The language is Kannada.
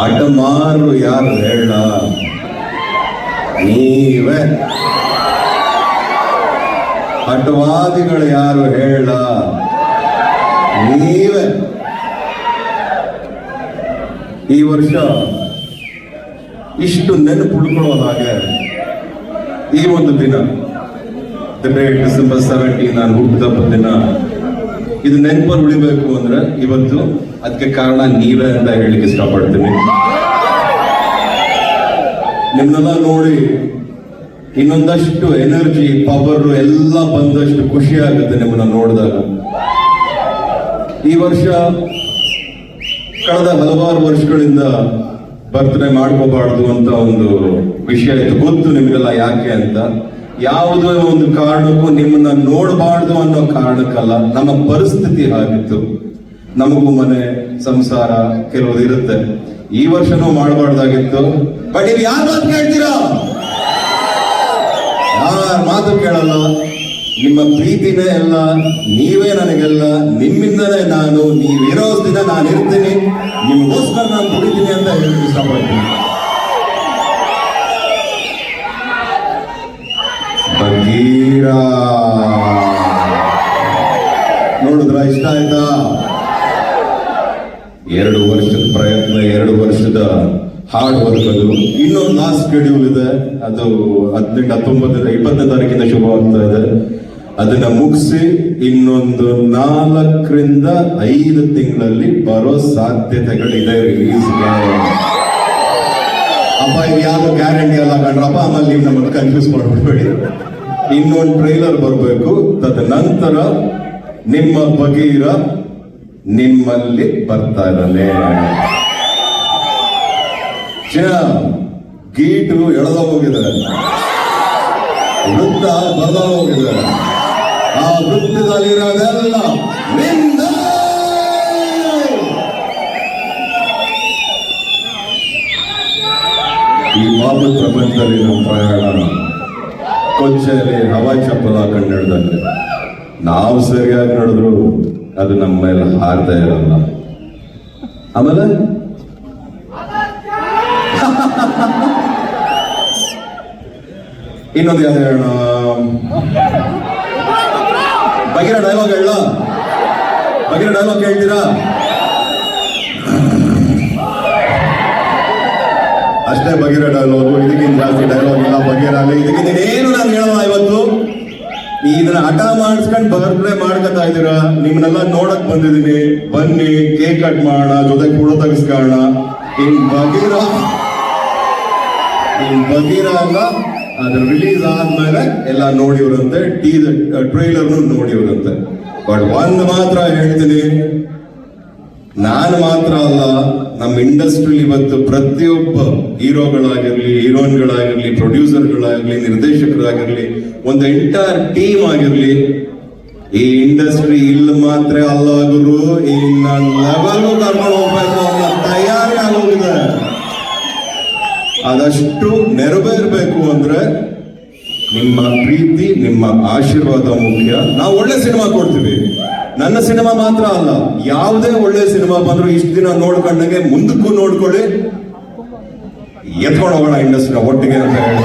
ಹಠಮಾರು ಯಾರು ಹೇಳ? ನೀವೇ. ಅಡ್ಡವಾದಿಗಳು ಯಾರು ಹೇಳ? ನೀವೇ. ಈ ವರ್ಷ ಇಷ್ಟು ನೆನಪು ಹಾಗೆ ಈ ಒಂದು ದಿನ ಡೇಟ್ ಡಿಸೆಂಬರ್ ಸೆವೆಂಟೀನ್ ನಾನು ಹುಟ್ಟಿದ ದಿನ ಇದು ನೆನಪಲ್ಲಿ ಉಳಿಬೇಕು ಅಂದ್ರೆ ಇವತ್ತು ಅದಕ್ಕೆ ಕಾರಣ ನೀವೇ ಅಂತ ಹೇಳಿಕ್ಕೆ ಇಷ್ಟಪಡ್ತೀನಿ. ನಿಮ್ಮನ್ನೆಲ್ಲ ನೋಡಿ, ಇನ್ನೊಂದಷ್ಟು ಎನರ್ಜಿ ಪವರ್ ಎಲ್ಲ ಬಂದಷ್ಟು ಖುಷಿ ಆಗುತ್ತೆ ನಿಮ್ಮನ್ನ ನೋಡಿದಾಗ. ಈ ವರ್ಷ ಕಳೆದ ಹಲವಾರು ವರ್ಷಗಳಿಂದ ಬರ್ತ್ಡೇ ಮಾಡ್ಕೋಬಾರ್ದು ಅಂತ ಒಂದು ವಿಷಯ ಇತ್ತು. ಗೊತ್ತು ನಿಮಗೆಲ್ಲ ಯಾಕೆ ಅಂತ. ಯಾವುದೋ ಒಂದು ಕಾರಣಕ್ಕೂ ನಿಮ್ಮನ್ನ ನೋಡಬಾರ್ದು ಅನ್ನೋ ಕಾರಣಕ್ಕಲ್ಲ, ನಮ್ಮ ಪರಿಸ್ಥಿತಿ ಆಗಿತ್ತು ನಮಗೂ ಮನೆ ಸಂಸಾರ ಕೆಲವೊಂದು ಇರುತ್ತೆ. ಈ ವರ್ಷನೂ ಮಾಡಬಾರ್ದಾಗಿತ್ತು. ಬಟ್ ನೀವು ಯಾರು ಮಾತು ಕೇಳ್ತೀರಾ? ಯಾರ ಮಾತು ಕೇಳಲ್ಲ? ನಿಮ್ಮ ಪ್ರೀತಿನೇ ಎಲ್ಲ ನೀವೇ ನನಗೆಲ್ಲ, ನಿಮ್ಮಿಂದಲೇ ನಾನು, ನೀವಿರೋ ದಿನ ನಾನು ಇರ್ತೀನಿ ನಿಮಗೋಸ್ಕರ ನಾನು ದುಡಿತೀನಿ ಅಂತ ಹೇಳಕ್ ಇಷ್ಟಪಡ್ತೀನಿ ಬಗೀರ ನೋಡಿದ್ರ ಇಷ್ಟ ಆಯ್ತಾ? ಎರಡು ವರ್ಷದ ಪ್ರಯತ್ನ, ಎರಡು ವರ್ಷದ ಹಾರ್ಡ್ ವರ್ಕ್ ಅದು. ಇನ್ನೊಂದು ಲಾಸ್ಟ್ ಶೆಡ್ಯೂಲ್ ಇದೆ. ಅದು ಹದಿನೆಂಟು, ಹತ್ತೊಂಬತ್ತರಿಂದ ಇಪ್ಪತ್ತನೇ ತಾರೀಕಿಂದ ಶುರುವಾಗ್ತಾ ಇದೆ. ಅದನ್ನ ಮುಗಿಸಿ ಇನ್ನೊಂದು ನಾಲ್ಕರಿಂದ ಐದು ತಿಂಗಳಲ್ಲಿ ಬರೋ ಸಾಧ್ಯತೆಗಳಿದೆ ರಿಲೀಸ್ ಅಪ್ಪ, ಇದು ಯಾವ್ದು ಗ್ಯಾರಂಟಿ ಅಲ್ಲ ಕಣ್ರಪ್ಪ, ಆಮೇಲೆ ನೀವು ನಮ್ಮನ್ನು ಕನ್ಫ್ಯೂಸ್ ಮಾಡ್ಬಿಡ್ಬೇಡಿ. ಇನ್ನೊಂದು ಟ್ರೈಲರ್ ಬರಬೇಕು. ತದನಂತರ ನಿಮ್ಮ ಬಗೀರ ನಿಮ್ಮಲ್ಲಿ ಬರ್ತಾ ಇದ್ದಾನೆ. ಗೀಟು ಎಳೆದ ಹೋಗಿದೆ ವೃತ್ತ ಬದ ಹೋಗಿದೆ ಆ ವೃತ್ತದಲ್ಲಿರೋದೆಲ್ಲ ನಿಂದ ಈ ಮಾತು ಪ್ರಪಂಚದಲ್ಲಿ ನಮ್ಮ ಪ್ರಯಾಣ. ಕೊಚ್ಚೆಯಲ್ಲಿ ಹವಾ ಚಪ್ಪಲ ಹಾಕೊಂಡು ನಾವು ಸರಿಯಾಗಿ ನಡೆದ್ರು ಅದು ನಮ್ಮ ಮೇಲೆ ಹಾರ್ತಾ ಇರಲ್ಲ. ಆಮೇಲೆ? ಇನ್ನೊಂದು ಯಾವ ಹೇಳೋಣ? ಬಗೆರ ಡೈಲಾಗ್ ಹೇಳ ಬಗೆರ ಡೈಲಾಗ್ ಹೇಳ್ತೀರಾ ಅಷ್ಟೇ ಬಗೆರ ಡೈಲಾಗು ಇದಕ್ಕಿಂತ ಜಾಸ್ತಿ ಡೈಲಾಗ್ ಇಲ್ಲ. ಬಗೆರ ಇದಕ್ಕಿಂತ ಏನು ನಾನು ಹೇಳೋಣ ಇವತ್ತು? ನೀ ಇದನ್ನ ಹಠ ಮಾಡಿಸ್ಕೊಂಡು ಬರ್ತ್ಡೇ ಮಾಡ್ಕೊತಾ ಇದ್ದೀರಾ? ನಿಮ್ಮನ್ನೆಲ್ಲ ನೋಡಕ್ ಬಂದಿದ್ದೀನಿ. ಬನ್ನಿ ಕೇಕ್ ಕಟ್ ಮಾಡೋಣ, ಜೊತೆಗೆ ಫೋಟೋ ತೆಗಿಸ್ಕೊಳ್ಳೋಣ ನಿಮ್ ಬಗೀರ ನಿಮ್ ಬಗೀರ ಅಲ್ಲ ಅದ್ರ ರಿಲೀಸ್ ಆದ್ಮೇಲೆ ಎಲ್ಲ ನೋಡಿವ್ರಂತೆ ಟೀ ಟ್ರೈಲರ್ನು ನೋಡಿವ್ರಂತೆ. ಬಟ್ ಒಂದ್ ಮಾತ್ರ ಹೇಳ್ತೀನಿ. ನಾನು ಮಾತ್ರ ಅಲ್ಲ ನಮ್ಮ ಇಂಡಸ್ಟ್ರಿಲಿ ಇವತ್ತು ಪ್ರತಿಯೊಬ್ಬ ಹೀರೋಗಳಾಗಿರ್ಲಿ, ಹೀರೋಯಿನ್ಗಳಾಗಿರ್ಲಿ, ಪ್ರೊಡ್ಯೂಸರ್ಗಳಾಗಿರ್ಲಿ, ನಿರ್ದೇಶಕರಾಗಿರ್ಲಿ, ಒಂದು ಎಂಟೈರ್ ಟೀಮ್ ಆಗಿರ್ಲಿ, ಈ ಇಂಡಸ್ಟ್ರಿ ಇಲ್ಲಿ ಮಾತ್ರ ಅಲ್ಲ ಗುರು ಲೆವೆಲ್ ಕರ್ಕೊಂಡು ಹೋಗ್ಬೇಕು ಅನ್ನೋ ತಯಾರಿ ಆಗೋಗಿದೆ ಅದಷ್ಟು ನೆರವೇರ್ಬೇಕು ಅಂದ್ರೆ ನಿಮ್ಮ ಪ್ರೀತಿ, ನಿಮ್ಮ ಆಶೀರ್ವಾದ ಮುಖ್ಯ. ನಾವು ಒಳ್ಳೆ ಸಿನಿಮಾ ಕೊಡ್ತೀವಿ. ನನ್ನ ಸಿನಿಮಾ ಮಾತ್ರ ಅಲ್ಲ, ಯಾವುದೇ ಒಳ್ಳೆ ಸಿನಿಮಾ ಬಂದ್ರು ಇಷ್ಟು ದಿನ ನೋಡ್ಕೊಂಡಂಗೆ ಮುಂದಕ್ಕೂ ನೋಡ್ಕೊಳ್ಳಿ. ಎತ್ಕೊಂಡು ಹೋಗೋಣ ಇಂಡಸ್ಟ್ರಿ ಒಟ್ಟಿಗೆ ಅಂತ ಹೇಳಿ